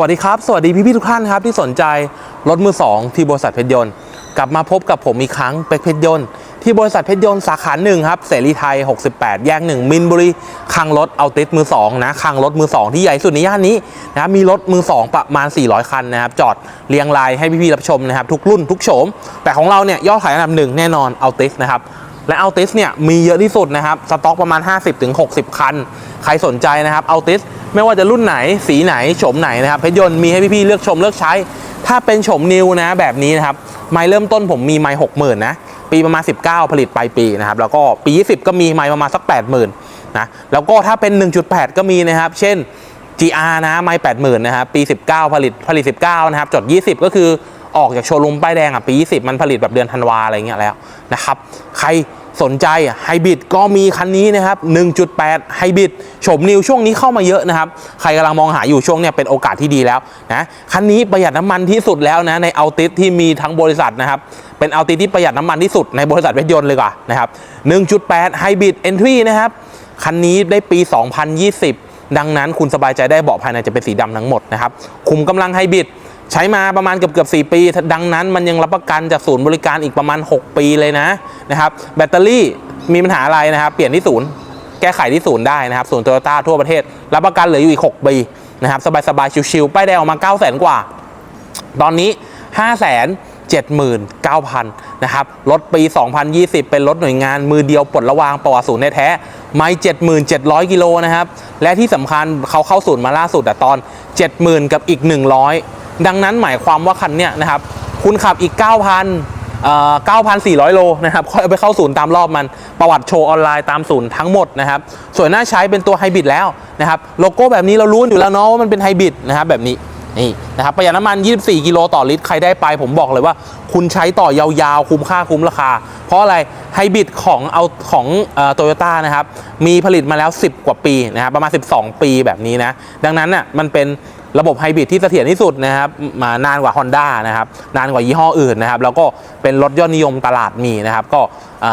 วัสดีครับ สวัสดีพี่ๆทุกท่านครับที่สนใจรถมือสองที่บริษัทเพชรยนต์ กลับมาพบกับผมอีกครั้งเป็กเพชรยนต์ ที่บริษัทเพชรยนต์สาขาหนึ่งครับเสรีไทย 68 แยกหนึ่งมินบุรีคังรถเอาติสมือสองนะคังรถมือสองที่ใหญ่สุดในย่านนี้นะมีรถมือสองประมาณ 400 คันนะครับ จอดเรียงรายให้พี่ๆรับชมนะครับ ทุกรุ่นทุกโฉม แต่ของเราเนี่ยยอดขายอันดับหนึ่งแน่นอนเอาติสนะครับและเอาติสเนี่ยมีเยอะที่สุดนะครับสต็อกประมาณ 50-60 คัน ใครสนใจนะครับเอาติส ไม่ว่าจะรุ่นไหนสีไหนโฉมไหนนะครับเพชรยนต์มีให้พี่ๆเลือกชมเลือกใช้ ถ้าเป็นโฉมนิวนะแบบนี้นะครับไม้เริ่มต้นผมมีไม้60,000นะปีประมาณ 19 ผลิตปลายปีนะครับแล้วก็ปี 20 ก็มีไม้ประมาณสัก 80,000นะแล้วก็ถ้าเป็น 1.8 ก็มีนะครับ เช่น GR นะไม้80,000นะครับปี 19 ผลิตผลิต 19 นะครับจด 20 ก็คือออกจากโชว์รูมป้ายแดงอะปี 20 มันผลิตแบบเดือนธันวาอะไรเงี้ยแล้วนะครับใคร สนใจไฮบริดก็มีคันนี้นะครับ 1.8 ไฮบริดโฉมนิวช่วงนี้เข้ามาเยอะนะครับ ใครกำลังมองหาอยู่ช่วงเนี้ยเป็นโอกาสที่ดีแล้วนะคันนี้ประหยัดน้ำมันที่สุดแล้วนะในเอาติสที่มีทั้งบริษัทนะครับเป็นเอาติสที่ประหยัดน้ำมันที่สุดในบริษัทรถยนต์เลยกว่านะครับ 1.8 ไฮบริดเอนทรีนะครับคันนี้ได้ปี 2020 ดังนั้นคุณสบายใจได้เบาะภายในจะเป็นสีดำทั้งหมดนะครับคุมกำลังไฮบริด ใช้มาประมาณเกือบเกือบ4ปี ดังนั้นมันยังรับประกันจากศูนย์บริการอีกประมาณ 6 ปีเลยนะนะครับ แบตเตอรี่มีปัญหาอะไรนะครับ เปลี่ยนที่ศูนย์แก้ไขที่ศูนย์ได้นะครับศูนย์โตโยต้าทั่วประเทศ รับประกันเหลืออยู่อีก 6 ปีนะครับ สบายๆ ชิวๆป้ายแดงออกมา9 0 0 0 0 0กว่า ตอนนี้5 7 9 0 0 0 นะครับ รถปี 2020 เป็นรถหน่วยงานมือเดียวปลดระวางประวัติศูนย์แท้ไม่ 77,000กิโลนะครับ และที่สำคัญเขาเข้าศูนย์มาล่าสุดอะตอน 70,000 กับอีก 100 ดังนั้นหมายความว่าคันเนี้ยนะครับคุณขับอีก 9,000เอ่อ9,400 โลนะครับค่อยเอาไปเข้าศูนย์ตามรอบมันประวัติโชว์ออนไลน์ตามศูนย์ทั้งหมดนะครับส่วนหน้าใช้เป็นตัวไฮบริดแล้วนะครับโลโก้แบบนี้เรารู้อยู่แล้วเนาะว่ามันเป็นไฮบริดนะครับแบบนี้นี่นะครับประหยัดน้ำมัน 24 กิโลต่อลิตร ใครได้ไป ผมบอกเลยว่า คุณใช้ต่อยาวๆ คุ้มค่าคุ้มราคา เพราะอะไรไฮบริดของเอาของโตโยต้านะครับ มีผลิตมาแล้ว 10 กว่าปีนะครับประมาณ 12 ปีแบบนี้นะ ดังนั้นน่ะมันเป็น ระบบไฮบริดที่เสถียรที่สุดนะครับมานานกว่า Honda นะครับนานกว่ายี่ห้ออื่นนะครับแล้วก็เป็นรถยอดนิยมตลาดมีนะครับก็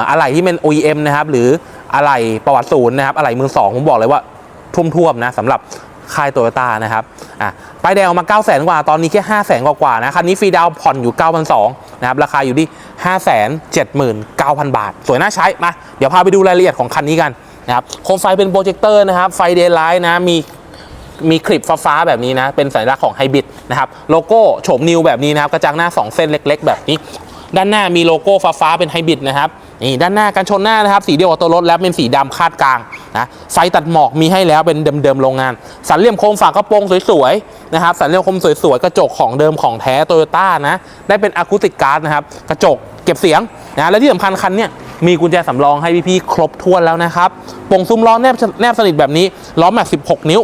อะไหล่ที่เป็น OEM นะครับหรืออะไหล่ประวัติศูนย์นะครับอะไหล่มือสองผมบอกเลยว่าท่วมๆนะสำหรับค่ายโตโยต้านะครับอะป้ายแดงออกมา 9 0 0 0 0 กว่า ตอนนี้แค่5 0 0 0 0 0 กว่านะคันนี้ฟรีดาวผ่อนอยู่ 9,200นะครับ ราคาอยู่ที่ 579,000 บาท สวยน่าใช้ มา เดี๋ยวพาไปดูรายละเอียดของคันนี้กันนะครับ โคมไฟเป็นโปรเจคเตอร์นะครับ ไฟเดย์ไลท์นะ มี มีคลิปฟ้าๆแบบนี้นะ เป็นสัญลักษณ์ของไฮบริดนะครับ โลโก้โฉมนิวแบบนี้นะครับ กระจังหน้า 2 เส้นเล็ก ๆ แบบนี้ ด้านหน้ามีโลโก้ฟ้าๆเป็นไฮบริดนะครับ นี่ด้านหน้ากันชนหน้านะครับ สีเดียวกับตัวรถแล้วเป็นสีดำคาดกลางนะ ไฟตัดหมอกมีให้แล้วเป็นเดิมๆโรงงาน สันเหลี่ยมโคมฝากระโปรงสวยๆนะครับ สันเหลี่ยมโคมสวยๆ กระจกของเดิมของแท้โตโยต้านะ ได้เป็นอะคูติกการ์ดนะครับ กระจกเก็บเสียงนะ และที่สำคัญคันเนี้ยมีกุญแจสำรองให้พี่ๆครบถ้วนแล้วนะครับป่งซุ้มล้อแนบแนบสนิทแบบนี้ ล้อแม็ก16 นิ้ว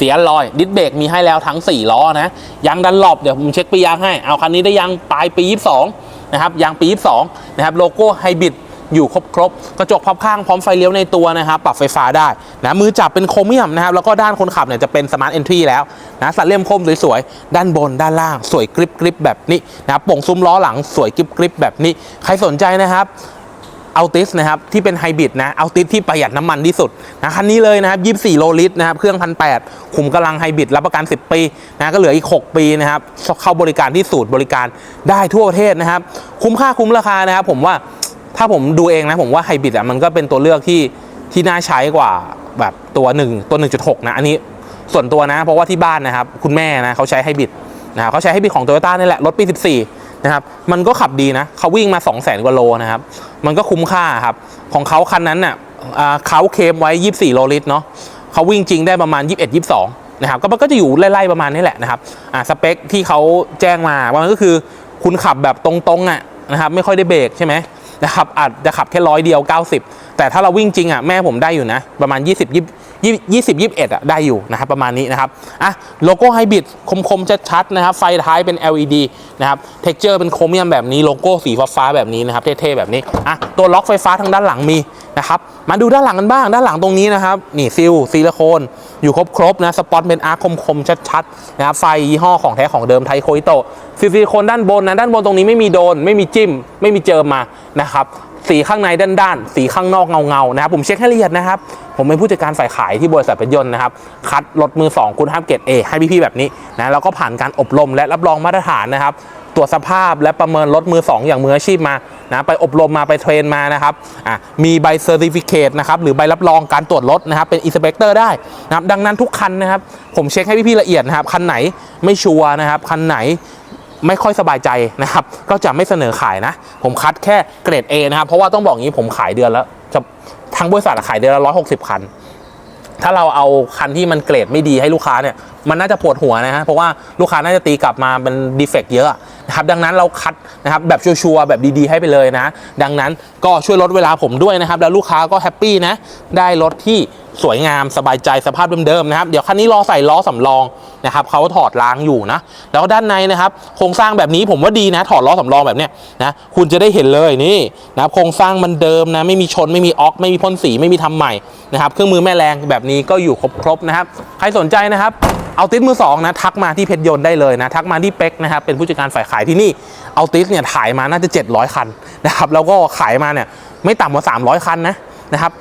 เสียลอย ดิสเบรกมีให้แล้วทั้ง 4 ล้อนะ ยางดันหลบเดี๋ยวผมเช็คปียางให้ เอาคันนี้ได้ยางปลายปี 22 นะครับ ยางปี 22 นะครับ โลโก้ไฮบริดอยู่ครบครบกระจกพับข้างพร้อมไฟเลี้ยวในตัวนะครับ ปรับไฟฟ้าได้นะมือจับเป็นโครเมียมนะครับ แล้วก็ด้านคนขับเนี่ยจะเป็นสมาร์ทเอนทรีแล้วนะสันเลี่ยมคมสวยๆ ด้านบนด้านล่าง สวยกริบกริบแบบนี้นะโป่งซุ้มล้อหลังสวยกริบกริบแบบนี้ ใครสนใจนะครับ อัลติสนะครับที่เป็นไฮบริดนะอัลติสที่ประหยัดน้ำมันที่สุดนะคันนี้เลยนะครับ24 โลลิตรนะครับเครื่องพันแขุมกำลังไฮบริดรับประกัน 10 ปีนะก็เหลืออีก 6 ปีนะครับเข้าบริการที่สูตรบริการได้ทั่วประเทศนะครับ คุ้มค่าคุ้มราคานะครับผมว่าถ้าผมดูเองนะผมว่าไฮบริดอะมันก็เป็นตัวเลือกที่ที่น่าใช้กว่าแบบตัว 1 ตัว 1.6 นะอันนี้ส่วนตัวนะเพราะว่าที่บ้านนะครับคุณแม่นะเขาใช้ไฮบริดนะเขาใช้ไฮบริดของโตโยต้านี่แหละรถปี 14 นะครับ มันก็ขับดีนะเขาวิ่งมา 2 0 0แสนกว่าโลนะครับ มันก็คุ้มค่าครับ ของเขาคันนั้นน่ะอ่ยเขาเคมไว้ 24 โลลิตรเนาะเขาวิ่งจริงได้ประมาณ 21 22 นะครับ ก็มันก็จะอยู่ไล่ๆประมาณนี้แหละนะครับ อ่าสเปคที่เขาแจ้งมาว่ามันก็คือคุณขับแบบตรงๆอะนะครับ ไม่ค่อยได้เบรกใช่ไหม นะครับอาจจะขับแค่ร้อยเดียว 90 แต่ถ้าเราวิ่งจริงอะแม่ผมได้อยู่นะ ประมาณ 20 20 20 21อะได้อยู่นะครับประมาณนี้นะครับอะโลโก้ไฮบริดคมๆชัดๆนะครับไฟท้ายเป็น LED นะครับเท็กเจอร์เป็นโครเมียมแบบนี้โลโก้สีฟ้าๆแบบนี้นะครับเท่ๆแบบนี้อะตัวล็อกไฟฟ้าทางด้านหลังมี นะครับ มาดูด้านหลังกันบ้าง ด้านหลังตรงนี้นะครับ นี่ซิลซิลิโคน อยู่ครบๆนะ สปอตเป็นอาร์คคมๆ ชัดๆ นะครับ ไฟยี่ห้อของแท้ของเดิมไทโคอิโตซิลิโคนด้านบนนะ ด้านบนตรงนี้ไม่มีโดน ไม่มีจิ้ม ไม่มีเจิมมานะครับ สีข้างในด้านๆ สีข้างนอกเงาๆ นะครับ ผมเช็คให้ละเอียดนะครับ ผมเป็นผู้จัดการฝ่ายขายที่บริษัทเพชรยนต์นะครับ คัดรถมือ2คุณภาพเกรด A ให้พี่ๆแบบนี้นะ แล้วก็ผ่านการอบรมและรับรองมาตรฐานนะครับ ตรวจสภาพและประเมินรถมือ 2 อย่างมืออาชีพมานะไปอบรมมาไปเทรนมานะครับอะมีใบเซอร์ติฟิเคตนะครับหรือใบรับรองการตรวจรถนะครับเป็นอินสเปกเตอร์ได้นะครับดังนั้นทุกคันนะครับ ผมเช็คให้พี่ๆละเอียดนะครับ คันไหนไม่ชัวร์นะครับคันไหนไม่ค่อยสบายใจนะครับ ก็จะไม่เสนอขายนะ ผมคัดแค่เกรด A นะครับ เพราะว่าต้องบอกงี้ผมขายเดือนล้วจะทั้งบริษัทขายเดือนละร้อยหกสิบคัน ถ้าเราเอาคันที่มันเกรดไม่ดีให้ลูกค้าเนี่ย มันน่าจะปวดหัวนะฮะ เพราะว่าลูกค้าน่าจะตีกลับมาเป็นดีเฟกต์เยอะ นะครับดังนั้นเราคัดนะครับแบบชัวร์แบบดีๆให้ไปเลยนะ ดังนั้นก็ช่วยลดเวลาผมด้วยนะครับ แล้วลูกค้าก็แฮปปี้นะ ได้รถที่สวยงามสบายใจสภาพเดิมๆนะครับ เดี๋ยวคันนี้รอใส่ล้อสำรองนะครับเขาถอดล้างอยู่นะ แล้วด้านในนะครับโครงสร้างแบบนี้ผมว่าดีนะ ถอดล้อสำรองแบบเนี้ยนะคุณจะได้เห็นเลยนี่นะครับโครงสร้างมันเดิมนะไม่มีชนไม่มีออก ไม่มีพ่นสีไม่มีทำใหม่นะครับเครื่องมือแม่แรงแบบนี้ก็อยู่ครบๆนะครับ ใครสนใจนะครับ เอาติสมือสองนะทักมาที่เพชรยนต์ได้เลยนะทักมาที่เป็กนะครับเป็นผู้จัดการฝ่ายขายที่นี่เอาติสเนี่ยถ่ายมาน่าจะ 700 คันนะครับแล้วก็ขายมาเนี่ยไม่ต่ำกว่า 300 คันนะนะครับ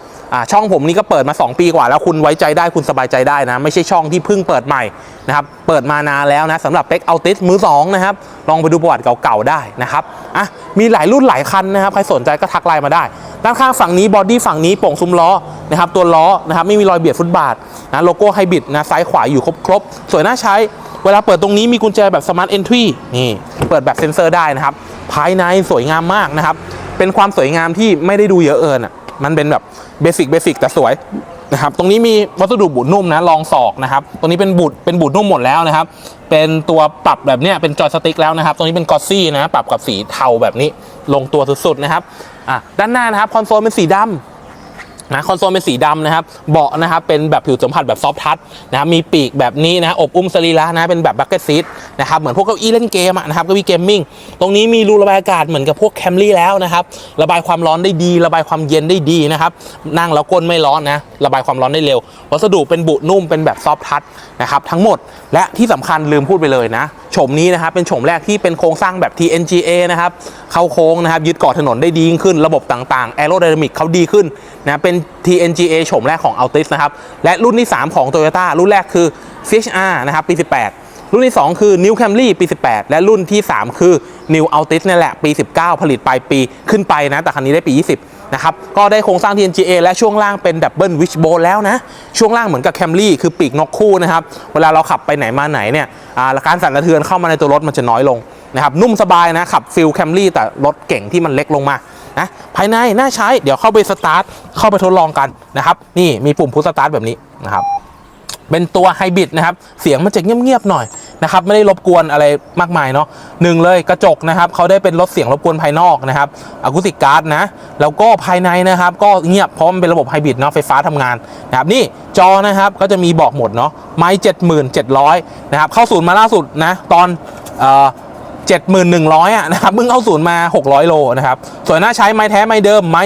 ช่องผมนี่ก็เปิดมา 2 ปีกว่าแล้วคุณไว้ใจได้คุณสบายใจได้นะ ไม่ใช่ช่องที่เพิ่งเปิดใหม่นะครับเปิดมานานแล้วนะสำหรับเป็กเอาติสมือสองนะครับลองไปดูประวัติเก่าๆได้นะครับอะมีหลายรุ่นหลายคันนะครับใครสนใจก็ทักไลน์มาได้ ด้านข้างฝั่งนี้บอดี้ฝั่งนี้โป่งซุ้มล้อนะครับตัวล้อนะครับไม่มีรอยเบียดฟุตบาทนะโลโก้ไฮบริดนะซ้ายขวาอยู่ครบๆสวยน่าใช้เวลาเปิดตรงนี้มีกุญแจแบบ Smart Entry นี่เปิดแบบเซ็นเซอร์ได้นะครับภายในสวยงามมากนะครับเป็นความสวยงามที่ไม่ได้ดูเยอะเอิน มันเป็นแบบเบสิกเบสิกแต่สวยนะครับตรงนี้มีวัสดุบูดนุ่มนะรองศอกนะครับตรงนี้เป็นบูดเป็นบูดนุ่มหมดแล้วนะครับ เป็นตัวปรับแบบเนี้ยเป็นจอยสติ๊กแล้วนะครับ ตรงนี้เป็นกอซี่นะปรับกับสีเทาแบบนี้ลงตัวสุดๆนะครับอะด้านหน้านะครับคอนโซลเป็นสีดำ นะคอนโซลเป็นสีดำนะครับเบาะนะครับเป็นแบบผิวสัมผัสแบบซอฟทัชนะครับมีปีกแบบนี้นะอบอุ้มสรีระนะเป็นแบบบักเก็ตซีทนะครับเหมือนพวกเก้าอี้เล่นเกมะนะครับเก้าอี้เกมมิ่งตรงนี้มีรูระบายอากาศเหมือนกับพวกแคมรี่แล้วนะครับระบายความร้อนได้ดี ระบายความเย็นได้ดีนะครับนั่งแล้วก้นไม่ร้อนนะระบายความร้อนได้เร็ว วัสดุเป็นบุนุ่มเป็นแบบซอฟทัชนะครับทั้งหมดและที่สำคัญลืมพูดไปเลยนะโฉมนี้นะครับเป็นโฉมแรกที่เป็นโครงสร้างแบบ TNGA นะครับเข้าโค้งนะครับยึดเกาะถนนได้ดีขึ้น ระบบต่างๆ Aerodynamic เขาดีขึ้นนะเป็น TNGA โฉมแรกของ Altis นะครับ และรุ่นที่ 3 ของ Toyota รุ่นแรกคือ CHR นะครับปี 18 รุ่นที่ 2 คือ New Camry ปี 18 และรุ่นที่ 3 คือ New Altis นี่แหละปี 19 ผลิตปลายปีขึ้นไปนะ แต่คันนี้ได้ปี 20 นะครับ ก็ได้โครงสร้าง TNGA และช่วงล่างเป็นดับเบิลวิชโบแล้วนะ ช่วงล่างเหมือนกับ Camry คือปีกนกคู่นะครับ เวลาเราขับไปไหนมาไหนเนี่ยาการสั่นสะเทือนเข้ามาในตัวรถมันจะน้อยลงนะครับนุ่มสบายนะขับฟิลแคมรี่แต่รถเก่งที่มันเล็กลงมา นะภายในน่าใช้เดี๋ยวเข้าไปสตาร์ทเข้าไปทดลองกันนะครับ นี่มีปุ่มพุชสตาร์ทแบบนี้นะครับเป็นตัวไฮบริดนะครับ เสียงมันจะเงียบๆหน่อยนะครับ ไม่ได้รบกวนอะไรมากมายเนาะหนึ่งเลยกระจกนะครับเขาได้เป็นลดเสียงรบกวนภายนอกนะครับอะคูสติกการ์ดนะ แล้วก็ภายในนะครับ ก็เงียบเพราะมันเป็นระบบไฮบริดเนาะไฟฟ้าทำงานนะครับ นี่จอนะครับก็จะมีบอกหมดเนาะไม้เจ็ดหมื่นเจ็ดร้อยนะครับ เข้าศูนย์มาล่าสุดนะ ตอนเอ่อ 71,100อะนะครับเพิ่งเข้าศูนย์มา 600 โลนะครับส่วนหน้าใช้ไม้แท้ไม้เดิมไม้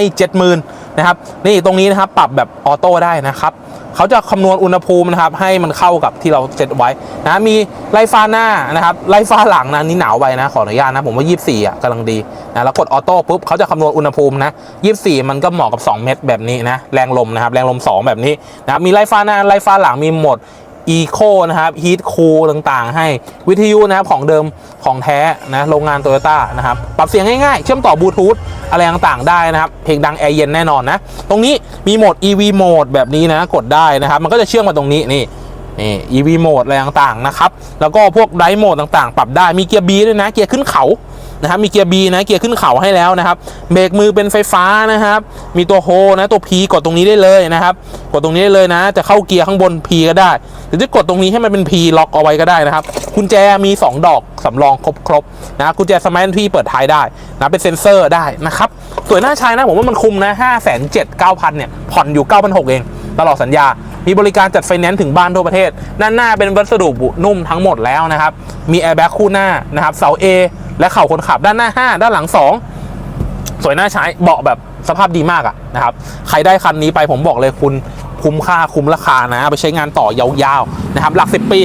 70,000นะครับนี่ตรงนี้นะครับปรับแบบออโต้ได้นะครับเขาจะคำนวณอุณหภูมินะครับให้มันเข้ากับที่เราเซตไว้นะมีไล่ฟ้าหน้านะครับไล่ฟ้าหลังนะนี่หนาวไปนะขออนุญาตนะผมว่า 24อะกำลังดีนะแล้วกดออโต้ปุ๊บเขาจะคำนวณอุณหภูมินะ24 มันก็เหมาะกับ 2 เม็ดแบบนี้นะแรงลมนะครับแรงลม 2 แบบนี้นะมีไล่ฟ้าหน้าไล่ฟ้าหลังมีหมด อีโคนะครับฮีทคูลต่างๆ ให้วิทยุนะครับของเดิมของแท้นะโรงงานโตโยต้านะครับปรับเสียงง่ายๆ เชื่อมต่อบลูทูธอะไรต่างๆ ได้นะครับ เพลงดังแอร์เย็นแน่นอนนะ ตรงนี้มีโหมด EV โหมดแบบนี้นะกดได้นะครับ มันก็จะเชื่อมมาตรงนี้นี่นี่ EV โหมดอะไรต่างๆนะครับ แล้วก็พวกไดโหมดต่างๆ ปรับได้มีเกียร์ B ด้วยนะ เกียร์ขึ้นเขา นะครับมีเกียร์ B นะเกียร์ขึ้นเขาให้แล้วนะครับเบรกมือเป็นไฟฟ้านะครับ มีตัวโฮนะตัว P กดตรงนี้ได้เลยนะครับกดตรงนี้ได้เลยนะ จะเข้าเกียร์ข้างบน P ก็ได้ หรือจะกดตรงนี้ให้มันเป็น P ล็อกเอาไว้ก็ได้นะครับกุญแจมี 2 ดอกสำรองครบๆนะกุญแจสมาร์ทที่เปิดท้ายได้นะเป็นเซ็นเซอร์ได้นะครับสวยน่าใช้นะผมว่ามันคุ้มนะ5 7 9 0 0 0เนี่ยผ่อนอยู่9,600เองตลอดสัญญา มีบริการจัดไฟแนนซ์ถึงบ้านทั่วประเทศ ด้านหน้าเป็นวัสดุบุนุ่มทั้งหมดแล้วนะครับ มีแอร์แบ็กคู่หน้านะครับ เสา A และเข่าคนขับด้านหน้า 5 ด้านหลัง 2 สวยน่าใช้เบาะแบบสภาพดีมากอะนะครับ ใครได้คันนี้ไปผมบอกเลยคุณคุ้มค่าคุ้มราคานะ ไปใช้งานต่อยาวๆนะครับ หลัก 10 ปี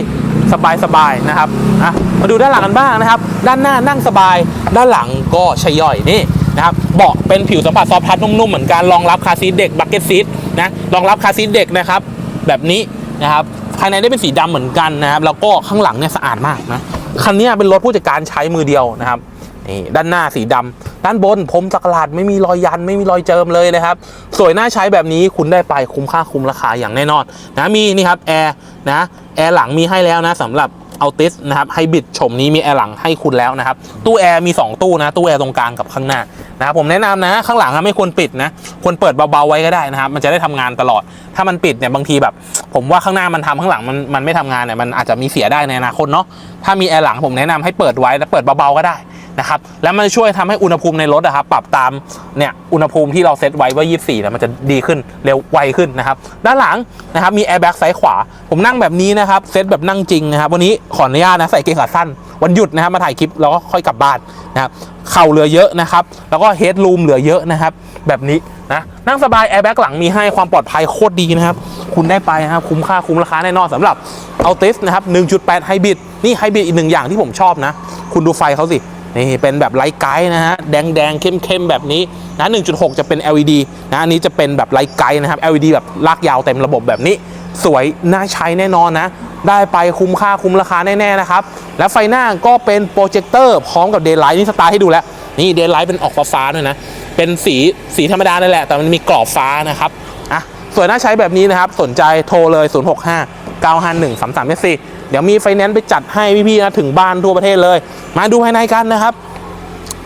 สบายๆนะครับอะมาดูด้านหลังกันบ้างนะครับ ด้านหน้านั่งสบาย ด้านหลังก็ใช้ย่อยนี่นะครับเบาะเป็นผิวสัมผัสซอฟท์ทัชนุ่มๆเหมือนกันรองรับคาซีทเด็กบักเก็ตซีทนะรองรับคาซีทเด็กนะครับ แบบนี้นะครับ ภายในได้เป็นสีดำเหมือนกันนะครับ แล้วก็ข้างหลังเนี่ยสะอาดมากนะ คันนี้เป็นรถผู้จัดการใช้มือเดียวนะครับนี่ด้านหน้าสีดำด้านบนพรมสักหลาดไม่มีรอยยันไม่มีรอยเจิมเลยนะครับ สวยน่าใช้แบบนี้คุณได้ไปคุ้มค่าคุ้มราคาอย่างแน่นอนนะมีนี่ครับแอร์นะแอร์หลังมีให้แล้วนะสำหรับ เอาติสนะครับไฮบริดชมนี้มีแอร์หลังให้คุณแล้วนะครับ ตู้แอร์มี 2 ตู้นะ ตู้แอร์ตรงกลางกับข้างหน้านะครับผมแนะนำนะ ข้างหลังไม่ควรปิดนะ ควรเปิดเบาๆไว้ก็ได้นะครับ มันจะได้ทำงานตลอด ถ้ามันปิดเนี่ยบางทีแบบ ผมว่าข้างหน้ามันทำข้างหลังมันมันไม่ทำงานเนี่ยมันอาจจะมีเสียได้ในอนาคตเนาะถ้ามีแอร์หลังผมแนะนำให้เปิดไว้แล้วเปิดเบาๆก็ได้ นะครับแล้วมันจะช่วยทำให้อุณหภูมิในรถอะครับปรับตามเนี่ยอุณหภูมิที่เราเซตไว้ว่า 24นี่ยมันจะดีขึ้นเร็วไวขึ้นนะครับด้านหลังนะครับมีแอร์แบ็กซ้ายขวา ผมนั่งแบบนี้นะครับเซตแบบนั่งจริงนะครับวันนี้ขออนุญาตนะใส่เกงขาสั้นวันหยุดนะครับมาถ่ายคลิปแล้วก็ค่อยกลับบ้านนะครับเข่าเหลือเยอะนะครับแล้วก็เฮดรูมเหลือเยอะนะครับแบบนี้นะนั่งสบายแอร์แบ็กหลังมีให้ความปลอดภัยโคตรดีนะครับคุณได้ไปนะครับคุ้มค่าคุ้มราคาแน่นอนสำหรับเอาติสนะครับ1.8ไฮบริดนี่ไฮบริดอีกหนึ่งอย่างที่ผมชอบนะ คุณดูไฟเขาสิ นี่เป็นแบบไลท์ไกด์นะฮะแดงแดงเข้มเข้มแบบนี้นะ1.6 จะเป็น LED นะอันนี้จะเป็นแบบไลท์ไกด์นะครับ LED แบบลากยาวเต็มระบบแบบนี้ สวยน่าใช้แน่นอนนะ ได้ไปคุ้มค่าคุ้มราคาแน่ๆนะครับ และไฟหน้าก็เป็นโปรเจคเตอร์พร้อมกับเดย์ไลท์นี่สตาร์ให้ดูแล้ว นี่เดย์ไลท์เป็นออกฟ้าๆด้วยนะ เป็นสีสีธรรมดานั่นแหละ แต่มันมีกรอบฟ้านะครับอะสวยน่าใช้แบบนี้นะครับสนใจโทรเลย 065 951 334 เดี๋ยวมีไฟแนนซ์ไปจัดให้พี่ๆนะถึงบ้านทั่วประเทศเลย มาดูภายในกันนะครับ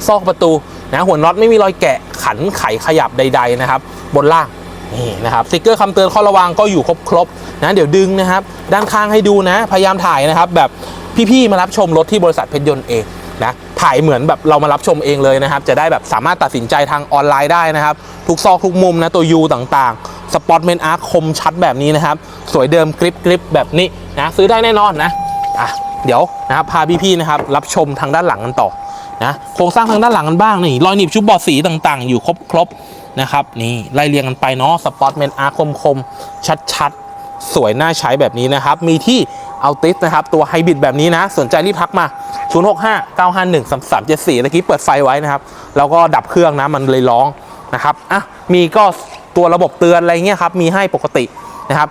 ซอกประตูนะหัวน็อตไม่มีรอยแกะขันไขขยับใด ๆนะครับ บนล่างนี่นะครับสติกเกอร์คำเตือนข้อระวังก็อยู่ครบๆนะเดี๋ยวดึงนะครับ ด้านข้างให้ดูนะ พยายามถ่ายนะครับ แบบพี่ๆมารับชมรถที่บริษัทเพชรยนต์เองนะ ถ่ายเหมือนแบบเรามารับชมเองเลยนะครับ จะได้แบบสามารถตัดสินใจทางออนไลน์ได้นะครับ ทุกซอกทุกมุมนะตัวยูต่างๆ สปอตเมนอาร์คมชัดแบบนี้นะครับ สวยเดิมกริปกริปแบบนี้นะซื้อได้แน่นอนนะอะเดี๋ยวนะครับพาพี่ๆนะครับรับชมทางด้านหลังกันต่อนะโครงสร้างทางด้านหลังกันบ้างนี่รอยหนีบชุบบอดสีต่างๆ อยู่ครบครบๆนะครับนี่ไล่เรียงกันไปเนาะสปอตเมนอาร์คมคมๆชัดๆ สวยน่าใช้แบบนี้นะครับ มีที่เอาติสนะครับ ตัวไฮบริดแบบนี้นะ สนใจรีบพักมา 065 951 3374ตะกี้เปิดไฟไว้นะครับ แล้วก็ดับเครื่องนะ มันเลยร้องนะครับอะมีก็ตัวระบบเตือนอะไรเงี้ยครับ มีให้ปกตินะครับ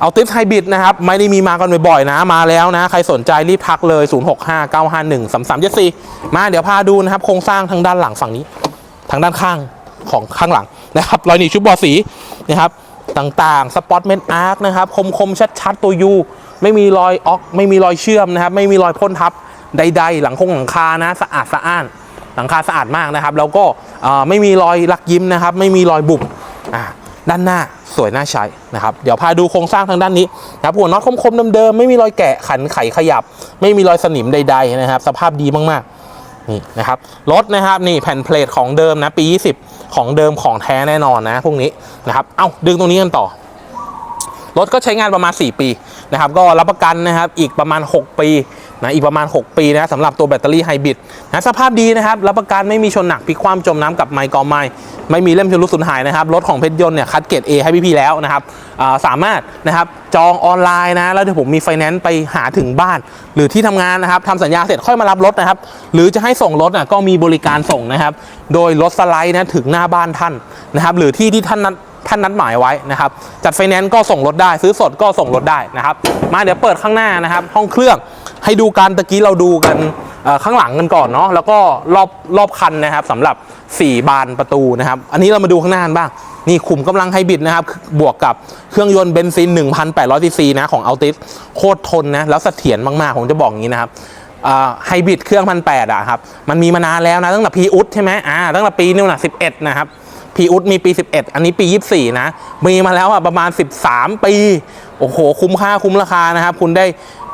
เอาติปไฮบริดนะครับ ไม่ได้มีมากันบ่อยๆนะ มาแล้วนะ ใครสนใจรีบทักเลย 0659513374 มาเดี๋ยวพาดูนะครับ โครงสร้างทางด้านหลังฝั่งนี้ ทางด้านข้างของข้างหลังนะครับรอยหนีบชุบบอสีนะครับ ต่างๆ สปอตเมนอาร์คนะครับ คมๆ ชัด ๆ ตัวยูไม่มีรอยออกไม่มีรอยเชื่อมนะครับ ไม่มีรอยพ่นทับใด ๆ หลังคงหลังคานะ สะอาดสะอ้าน หลังคาสะอาดมากนะครับ แล้วก็ไม่มีรอยลักยิ้มนะครับ ไม่มีรอยบุบด้านหน้าสวยน่าใช้นะครับ เดี๋ยวพาดูโครงสร้างทางด้านนี้นะครับหัวน็อตคมๆเดิมๆไม่มีรอยแกะขันไขขยับ ไม่มีรอยสนิมใด ๆ นะครับ สภาพดีมากๆนี่นะครับรถนะครับนี่แผ่นเพลทของเดิมนะปี 20 ของเดิมของแท้แน่นอนนะพวกนี้นะครับ เอ้าดึงตรงนี้กันต่อ รถก็ใช้งานประมาณ 4 ปีนะครับก็รับประกันนะครับอีกประมาณ 6 ปีนะอีกประมาณ 6 ปีนะสำหรับตัวแบตเตอรี่ไฮบริดนะสภาพดีนะครับรับประกันไม่มีชนหนักพลิกคว่ำจมน้ำกับไมค์กอไม้ไม่มีเล่มชำรุดสูญหายนะครับรถของเพชรยนต์เนี่ยคัดเกรด A ให้พี่ๆแล้วนะครับสามารถนะครับจองออนไลน์นะแล้วเดี๋ยวผมมีไฟแนนซ์ไปหาถึงบ้าน หรือที่ทำงานนะครับทำสัญญาเสร็จค่อยมารับรถนะครับ หรือจะให้ส่งรถนะก็มีบริการส่งนะครับ โดยรถสไลด์นะถึงหน้าบ้านท่านนะครับ หรือที่ที่ท่านนัด ท่านนัดหมายไว้นะครับ จัดไฟแนนซ์ก็ส่งรถได้ ซื้อสดก็ส่งรถได้นะครับ มาเดี๋ยวเปิดข้างหน้านะครับ ห้องเครื่องให้ดูการตะกี้เราดูกันข้างหลังกันก่อนเนาะแล้วก็รอบรอบคันนะครับสำหรับ 4 บานประตูนะครับ อันนี้เรามาดูข้างหน้ากันบ้าง นี่ขุมกำลังไฮบริดนะครับ บวกกับเครื่องยนต์เบนซิน 1,800ซีซีนะของอัลติสโคตรทนนะแล้วเสถียรมากๆ ผมจะบอกอย่างนี้นะครับไฮบริดเครื่องพันแปดอะครับ มันมีมานานแล้วนะตั้งแต่พีอุดใช่ไหมอ่าตั้งแต่ปีนู่นนะสิบเอ็ดนะครับ พีอุดมีปี 11 อันนี้ปี 24 นะ มีมาแล้วอะประมาณ 13 ปี โอ้โห คุ้มค่าคุ้มราคานะครับ คุณได้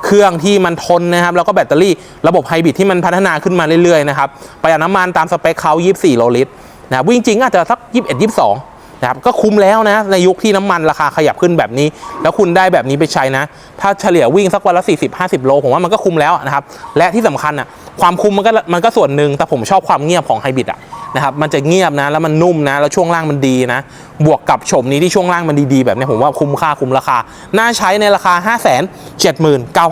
เครื่องที่มันทนนะครับ แล้วก็แบตเตอรี่ระบบไฮบริดที่มันพัฒนาขึ้นมาเรื่อยๆนะครับประหยัดน้ำมันตามสเปคเขา24 โลลิตรนะวิ่งจริงอาจจะสัก 21 22 นะครับก็คุ้มแล้วนะในยุคที่น้ำมันราคาขยับขึ้นแบบนี้ แล้วคุณได้แบบนี้ไปใช้นะ ถ้าเฉลี่ยวิ่งสักวันละ 40 50 โล ผมว่ามันก็คุ้มแล้วนะครับ และที่สำคัญอะความคุ้มมันก็มันก็ส่วนหนึ่งแต่ผมชอบความเงียบของไฮบริดอะนะครับมันจะเงียบนะแล้วมันนุ่มนะ แล้วช่วงล่างมันดีนะ บวกกับโฉมนี้ที่ช่วงล่างมันดีๆ แบบนี้ผมว่าคุ้มค่าคุ้มราคา น่าใช้ในราคา 5 7 9 0 0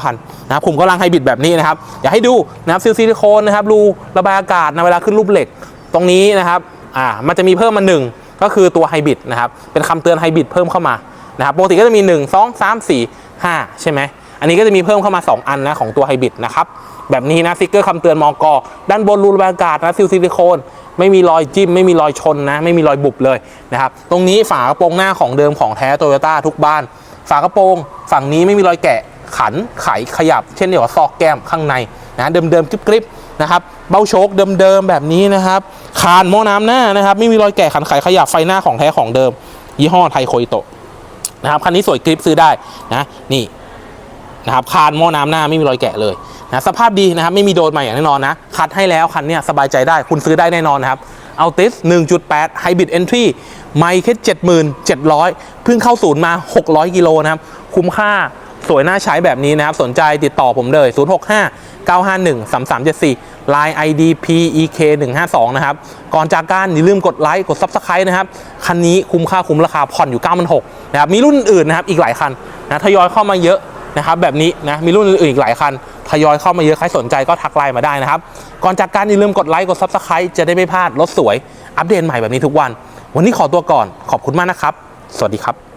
0นะครับผมกำลังไฮบริดแบบนี้นะครับอยากให้ดูนะครับซิลซิลิโคนนะครับรูระบายอากาศนะเวลาขึ้นรูปเหล็ก ตรงนี้นะครับอ่ามันจะมีเพิ่มมาหนึ่ง ก็คือตัวไฮบริดนะครับ เป็นคำเตือนไฮบริดเพิ่มเข้ามานะครับปกติก็จะมี 1 2 3 4 5 ใช่ไหมอันนี้ก็จะมีเพิ่มเข้ามา 2 อันนะของตัวไฮบริดนะครับ แบบนี้นะสติกเกอร์คำเตือนมอกอด้านบนรูระบายอากาศนะซิลซิลิโคนไม่มีรอยจิ้ม ไม่มีรอยชนนะ ไม่มีรอยบุบเลยนะครับ ตรงนี้ฝากระโปรงหน้าของเดิมของแท้โตโยต้าทุกบ้าน ฝากระโปรงฝั่งนี้ไม่มีรอยแกะขันไขขยับ เช่นเดียวกับซอกแก้มข้างในนะเดิมๆกริบๆนะครับเบ้าโชคเดิมๆแบบนี้นะครับ คานหม้อน้ำหน้านะครับ ไม่มีรอยแกะขันไขขยับไฟหน้าของแท้ของเดิม ยี่ห้อไทยโคอิโตะนะครับคันนี้สวยกริปซื้อได้นะนี่นะครับคานหม้อน้ำหน้าไม่มีรอยแกะเลยนะสภาพดีนะครับไม่มีโดนมาอย่างแน่นอนนะคัดให้แล้วคันเนี้ยสบายใจได้คุณซื้อได้แน่นอนนะครับเอาติส1.8 Hybrid Entry ไม่แค่77,700 เพิ่งเข้าศูนย์มา 600 กิโลนะครับ คุ้มค่าสวยน่าใช้แบบนี้นะครับ สนใจติดต่อผมเลย 065 951 3374 Line ID PEK 152นะครับ ก่อนจากการอย่าลืมกดไลค์กด Subscribe นะครับ คันนี้คุ้มค่าคุ้มราคาผ่อนอยู่ 9 6 0 0นะครับ มีรุ่นอื่นนะครับอีกหลายคันนะทยอยเข้ามาเยอะนะครับแบบนี้นะมีรุ่นอื่นอีกหลายคันทยอยเข้ามาเยอะใครสนใจก็ทักไลน์มาได้นะครับ ก่อนจากการอย่าลืมกดไลค์กด Subscribe จะได้ไม่พลาดรถสวย อัปเดตใหม่แบบนี้ทุกวัน วันนี้ขอตัวก่อนขอบคุณมากนะครับ สวัสดีครับ